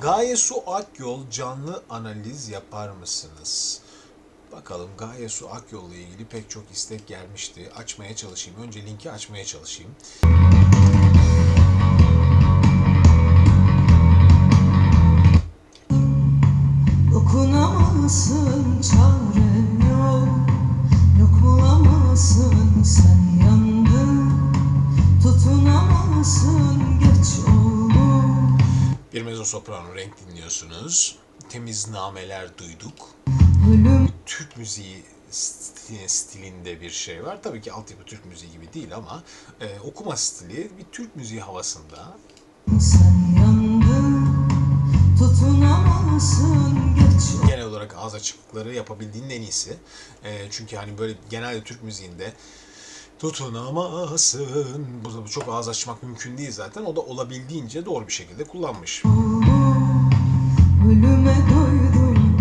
Gaye Su Akyol canlı analiz yapar mısınız? Bakalım Gaye Su Akyol ile ilgili pek çok istek gelmişti. Açmaya çalışayım. Önce linki açmaya çalışayım. Dokunamazsın çare yok Yok bulamazsın sen yandın Tutunamazsın geç mezzo soprano renk dinliyorsunuz. Temiz nameler duyduk. Ölüm Türk müziği sti- stilinde bir şey var. Tabii ki altyapı Türk müziği gibi değil ama e, okuma stili bir Türk müziği havasında. sen yandın Tutunamazsın geç Genel olarak ağız açıklıkları yapabildiğinin en iyisi. E, çünkü hani böyle genelde Türk müziğinde tutunamazsın. Bu da çok ağız açmak mümkün değil zaten. O da olabildiğince doğru bir şekilde kullanmış. Ölüme doydum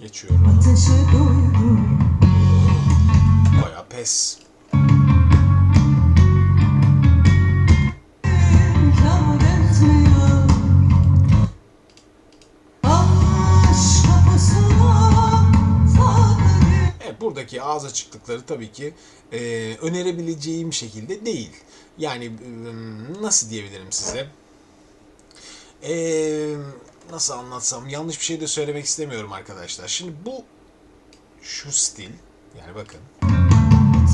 Geçiyorum. Ateşe doydum Baya pes. Ağız açıklıkları tabii ki e, önerebileceğim şekilde değil. Yani e, nasıl diyebilirim size? E, nasıl anlatsam yanlış bir şey de söylemek istemiyorum arkadaşlar. Şimdi bu şu stil yani bakın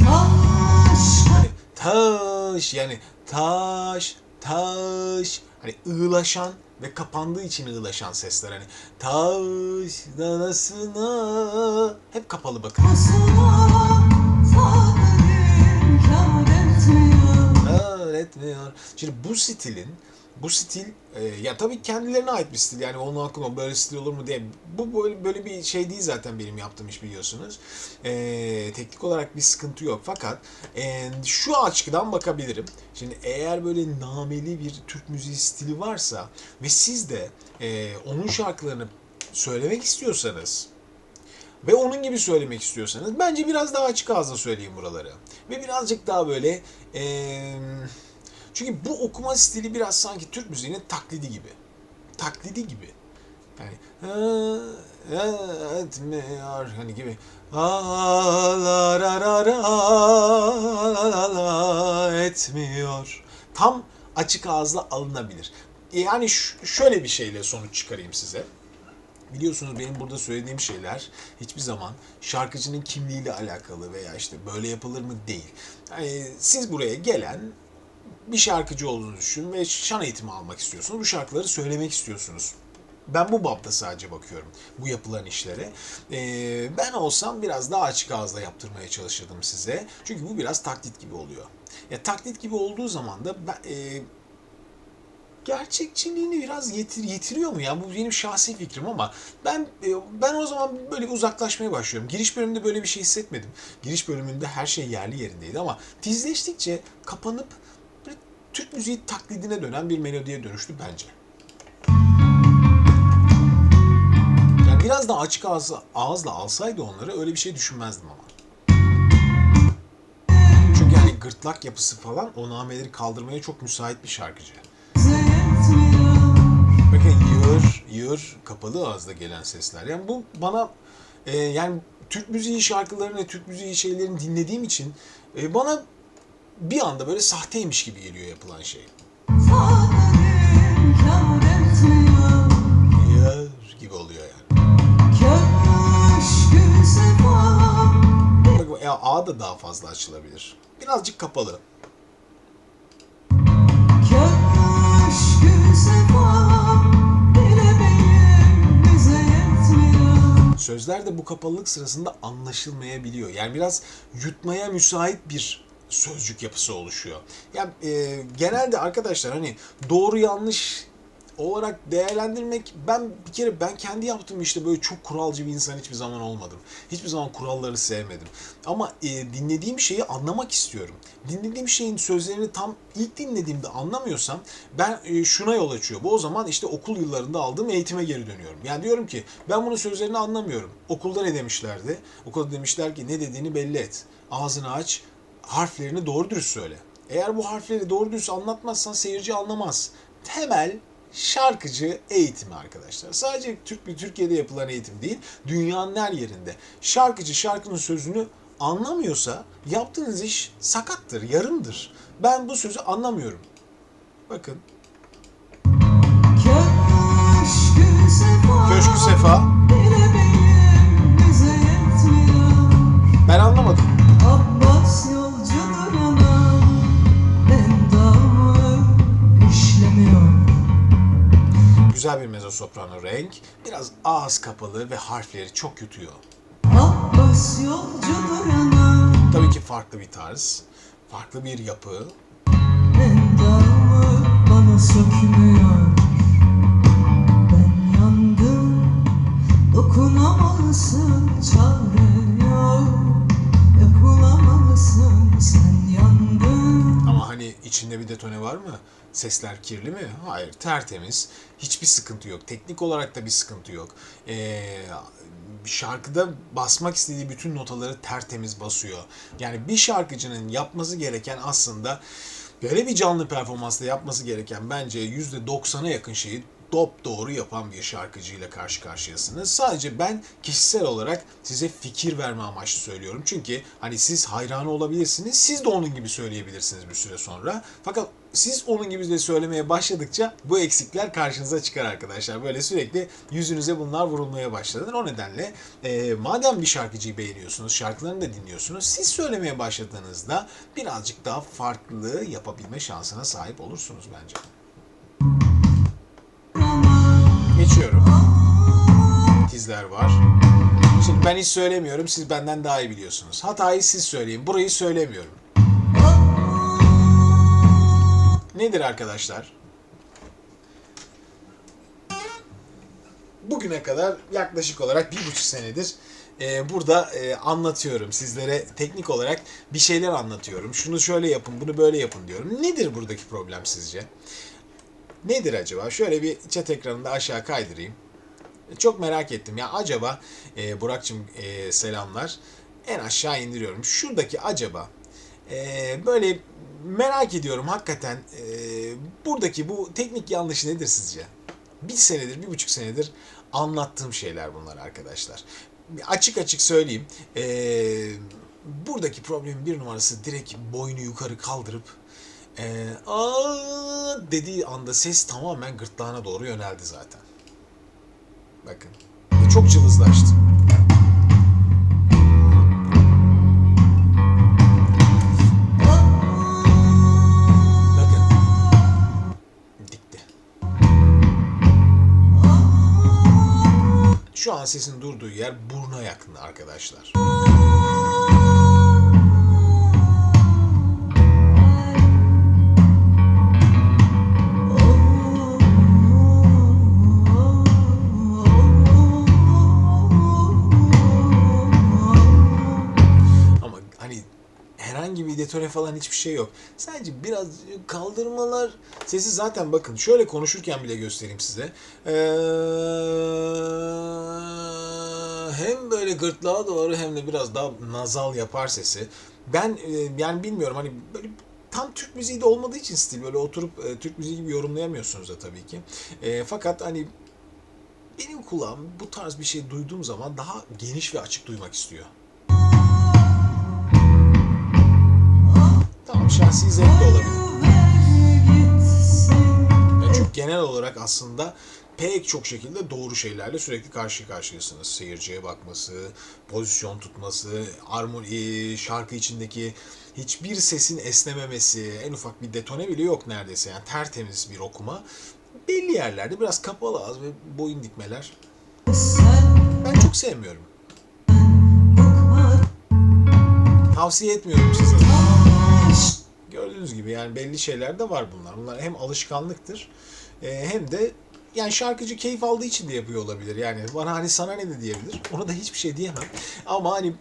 Taş hani taş yani taş taş hani ığlaşan ve kapandığı için ığlaşan sesler hani taş danasına hep kapalı bakın. öğretmiyor. Şimdi bu stilin bu stil e, ya tabii kendilerine ait bir stil yani onun hakkında böyle stil olur mu diye bu böyle böyle bir şey değil zaten benim yaptığım iş biliyorsunuz. E, teknik olarak bir sıkıntı yok fakat e, şu açıdan bakabilirim. Şimdi eğer böyle nameli bir Türk müziği stili varsa ve siz de e, onun şarkılarını söylemek istiyorsanız ve onun gibi söylemek istiyorsanız bence biraz daha açık ağızla söyleyin buraları. Ve birazcık daha böyle eee, çünkü bu okuma stili biraz sanki Türk müziğinin taklidi gibi. Taklidi gibi. Yani "Ha, ha, etmiyor hani gibi. "A, la, ra, ra, ra, la, la, etmiyor. Tam açık ağızla alınabilir. Yani şöyle bir şeyle sonuç çıkarayım size. Biliyorsunuz benim burada söylediğim şeyler hiçbir zaman şarkıcının kimliğiyle alakalı veya işte böyle yapılır mı değil. Yani siz buraya gelen bir şarkıcı olduğunu düşün ve şan eğitimi almak istiyorsunuz. Bu şarkıları söylemek istiyorsunuz. Ben bu babda sadece bakıyorum bu yapılan işlere. Ee, ben olsam biraz daha açık ağızla yaptırmaya çalışırdım size. Çünkü bu biraz taklit gibi oluyor. Ya taklit gibi olduğu zaman da ben, e, gerçekçiliğini biraz yetir, yitiriyor mu ya? Bu benim şahsi fikrim ama ben e, ben o zaman böyle uzaklaşmaya başlıyorum. Giriş bölümünde böyle bir şey hissetmedim. Giriş bölümünde her şey yerli yerindeydi ama tizleştikçe kapanıp Türk müziği taklidine dönen bir melodiye dönüştü bence. Yani biraz daha açık ağızla, ağızla alsaydı onları öyle bir şey düşünmezdim ama. Çünkü hani gırtlak yapısı falan o nameleri kaldırmaya çok müsait bir şarkıcı. Bakın yığır, yığır kapalı ağızda gelen sesler. Yani bu bana e, yani Türk müziği şarkılarını, Türk müziği şeylerini dinlediğim için e, bana bir anda böyle sahteymiş gibi geliyor yapılan şey. Yığır gibi oluyor yani. Bak, ya A da daha fazla açılabilir. Birazcık kapalı. Sözler de bu kapalılık sırasında anlaşılmayabiliyor. Yani biraz yutmaya müsait bir sözcük yapısı oluşuyor. Yani e, genelde arkadaşlar hani doğru yanlış olarak değerlendirmek ben bir kere ben kendi yaptığım işte böyle çok kuralcı bir insan hiçbir zaman olmadım. Hiçbir zaman kuralları sevmedim. Ama e, dinlediğim şeyi anlamak istiyorum. Dinlediğim şeyin sözlerini tam ilk dinlediğimde anlamıyorsam ben e, şuna yol açıyor. Bu o zaman işte okul yıllarında aldığım eğitime geri dönüyorum. Yani diyorum ki ben bunun sözlerini anlamıyorum. Okulda ne demişlerdi? Okulda demişler ki ne dediğini belli et. Ağzını aç, harflerini doğru dürüst söyle. Eğer bu harfleri doğru düz anlatmazsan seyirci anlamaz. Temel şarkıcı eğitimi arkadaşlar. Sadece Türk Türkiye'de yapılan eğitim değil, dünyanın her yerinde. Şarkıcı şarkının sözünü anlamıyorsa yaptığınız iş sakattır, yarımdır. Ben bu sözü anlamıyorum. Bakın. Köşkü sefa Köşkü Sefa. Ben anlamadım. Güzel bir mezzosoprano renk. Biraz ağız kapalı ve harfleri çok yutuyor. Abbas yolcudur anam Tabii ki farklı bir tarz, farklı bir yapı. Endamı bana sökmüyor Ben yandım Dokunamazsın çare yok içinde bir detone var mı? Sesler kirli mi? Hayır, tertemiz. Hiçbir sıkıntı yok. Teknik olarak da bir sıkıntı yok. Ee, şarkıda basmak istediği bütün notaları tertemiz basıyor. Yani bir şarkıcının yapması gereken aslında böyle bir canlı performansta yapması gereken bence %90'a yakın şeyi dop doğru yapan bir şarkıcıyla karşı karşıyasınız. Sadece ben kişisel olarak size fikir verme amaçlı söylüyorum. Çünkü hani siz hayranı olabilirsiniz. Siz de onun gibi söyleyebilirsiniz bir süre sonra. Fakat siz onun gibi de söylemeye başladıkça bu eksikler karşınıza çıkar arkadaşlar. Böyle sürekli yüzünüze bunlar vurulmaya başladı. O nedenle e, madem bir şarkıcıyı beğeniyorsunuz, şarkılarını da dinliyorsunuz, siz söylemeye başladığınızda birazcık daha farklı yapabilme şansına sahip olursunuz bence. Tizler var. Şimdi ben hiç söylemiyorum. Siz benden daha iyi biliyorsunuz. Hatayı siz söyleyin. Burayı söylemiyorum. Nedir arkadaşlar? Bugüne kadar yaklaşık olarak bir buçuk senedir e, burada e, anlatıyorum. Sizlere teknik olarak bir şeyler anlatıyorum. Şunu şöyle yapın, bunu böyle yapın diyorum. Nedir buradaki problem sizce? Nedir acaba? Şöyle bir chat ekranında aşağı kaydırayım. Çok merak ettim ya acaba e, Burak'cığım e, selamlar. En aşağı indiriyorum. Şuradaki acaba e, böyle merak ediyorum hakikaten e, buradaki bu teknik yanlış nedir sizce? Bir senedir, bir buçuk senedir anlattığım şeyler bunlar arkadaşlar. Açık açık söyleyeyim. E, buradaki problemin bir numarası direkt boynu yukarı kaldırıp e, aa dediği anda ses tamamen gırtlağına doğru yöneldi zaten. Bakın. Çok cılızlaştı. Şu an sesin durduğu yer buruna yakın arkadaşlar. Detone falan hiçbir şey yok. Sadece biraz kaldırmalar sesi zaten bakın şöyle konuşurken bile göstereyim size. Ee, hem böyle gırtlağa doğru hem de biraz daha nazal yapar sesi. Ben e, yani bilmiyorum hani böyle tam Türk müziği de olmadığı için stil böyle oturup e, Türk müziği gibi yorumlayamıyorsunuz da tabii ki. E, fakat hani benim kulağım bu tarz bir şey duyduğum zaman daha geniş ve açık duymak istiyor. Şahsi zevk de olabilir. Ya çünkü genel olarak aslında pek çok şekilde doğru şeylerle sürekli karşı karşıyasınız. Seyirciye bakması, pozisyon tutması, armoni, şarkı içindeki hiçbir sesin esnememesi, en ufak bir detone bile yok neredeyse. Yani tertemiz bir okuma. Belli yerlerde biraz kapalı ağız ve boyun dikmeler. Ben çok sevmiyorum. Tavsiye etmiyorum size. Gördüğünüz gibi yani belli şeyler de var bunlar. Bunlar hem alışkanlıktır e, hem de yani şarkıcı keyif aldığı için de yapıyor olabilir. Yani bana hani sana ne de diyebilir. Ona da hiçbir şey diyemem. Ama hani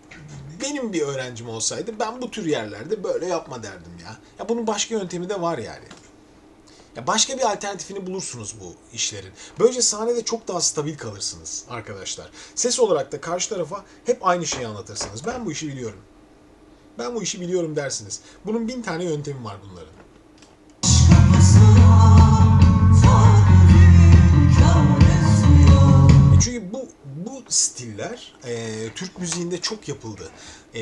benim bir öğrencim olsaydı ben bu tür yerlerde böyle yapma derdim ya. Ya bunun başka yöntemi de var yani. Ya başka bir alternatifini bulursunuz bu işlerin. Böylece sahnede çok daha stabil kalırsınız arkadaşlar. Ses olarak da karşı tarafa hep aynı şeyi anlatırsınız. Ben bu işi biliyorum. Ben bu işi biliyorum dersiniz. Bunun bin tane yöntemi var bunların. E Çünkü bu bu stiller e, Türk müziğinde çok yapıldı. E,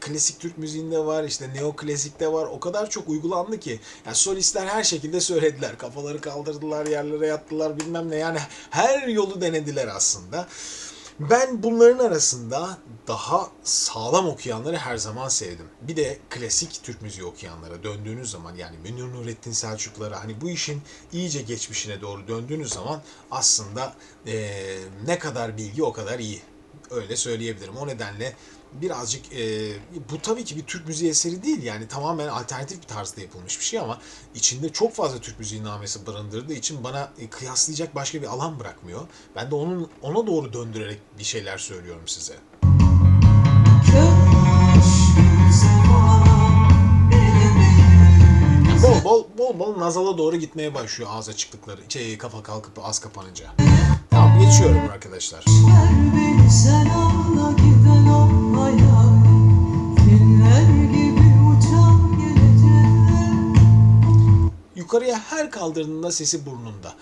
klasik Türk müziğinde var, işte neoklasikte var. O kadar çok uygulandı ki. Yani solistler her şekilde söylediler. Kafaları kaldırdılar, yerlere yattılar bilmem ne. Yani her yolu denediler aslında. Ben bunların arasında daha sağlam okuyanları her zaman sevdim. Bir de klasik Türk müziği okuyanlara döndüğünüz zaman yani Münir Nurettin Selçuklara hani bu işin iyice geçmişine doğru döndüğünüz zaman aslında eee, ne kadar bilgi o kadar iyi. Öyle söyleyebilirim. O nedenle birazcık eee, bu tabii ki bir Türk müziği eseri değil yani tamamen alternatif bir tarzda yapılmış bir şey ama içinde çok fazla Türk müziği namesi barındırdığı için bana e, kıyaslayacak başka bir alan bırakmıyor. Ben de onun ona doğru döndürerek bir şeyler söylüyorum size. Bol bol bol bol nazala doğru gitmeye başlıyor ağız açıklıkları. Şey, kafa kalkıp ağız kapanınca. Geçiyorum arkadaşlar. Yukarıya her kaldırdığında sesi burnunda.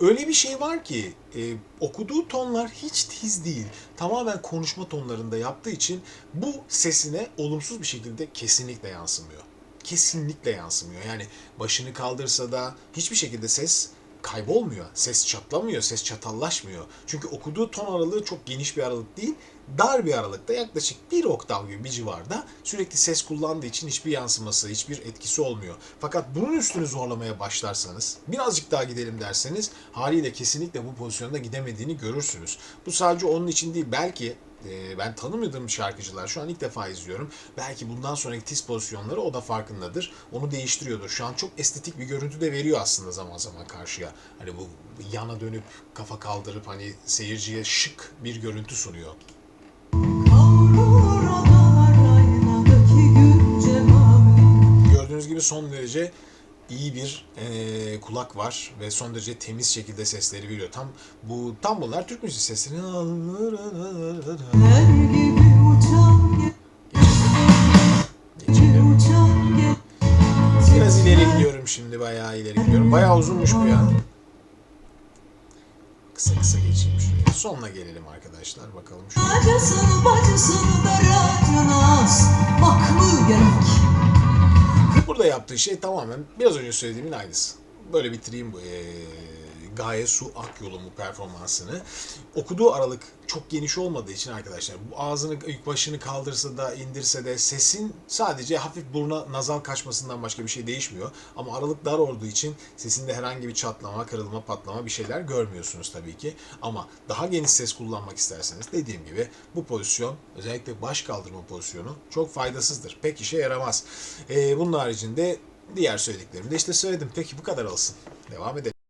Öyle bir şey var ki e, okuduğu tonlar hiç tiz değil. Tamamen konuşma tonlarında yaptığı için bu sesine olumsuz bir şekilde kesinlikle yansımıyor. Kesinlikle yansımıyor. Yani başını kaldırsa da hiçbir şekilde ses kaybolmuyor. Ses çatlamıyor, ses çatallaşmıyor. Çünkü okuduğu ton aralığı çok geniş bir aralık değil, dar bir aralıkta yaklaşık bir oktav gibi bir civarda sürekli ses kullandığı için hiçbir yansıması, hiçbir etkisi olmuyor. Fakat bunun üstünü zorlamaya başlarsanız, birazcık daha gidelim derseniz haliyle kesinlikle bu pozisyonda gidemediğini görürsünüz. Bu sadece onun için değil, belki e, ben tanımadığım şarkıcılar şu an ilk defa izliyorum. Belki bundan sonraki tiz pozisyonları o da farkındadır. Onu değiştiriyordur. Şu an çok estetik bir görüntü de veriyor aslında zaman zaman karşıya. Hani bu yana dönüp kafa kaldırıp hani seyirciye şık bir görüntü sunuyor. Gördüğünüz gibi son derece iyi bir eee, kulak var ve son derece temiz şekilde sesleri veriyor. Tam bu tam bunlar Türk müziği sesleri. Biraz ileri gidiyorum şimdi bayağı ileri gidiyorum. Bayağı uzunmuş bu ya. Kısa kısa geçeyim şuraya. Sonuna gelelim arkadaşlar. Bakalım şu. Acısını bacısını ver acına asmak mı gerek? Burada yaptığı şey tamamen biraz önce söylediğimin aynısı. Böyle bitireyim bu eee Gaye Su Akyol'un bu performansını. Okuduğu aralık çok geniş olmadığı için arkadaşlar bu ağzını ilk başını kaldırsa da indirse de sesin sadece hafif buruna nazal kaçmasından başka bir şey değişmiyor. Ama aralık dar olduğu için sesinde herhangi bir çatlama, kırılma, patlama bir şeyler görmüyorsunuz tabii ki. Ama daha geniş ses kullanmak isterseniz dediğim gibi bu pozisyon özellikle baş kaldırma pozisyonu çok faydasızdır. Pek işe yaramaz. Ee, bunun haricinde diğer söylediklerimi de işte söyledim. Peki bu kadar olsun. Devam edelim.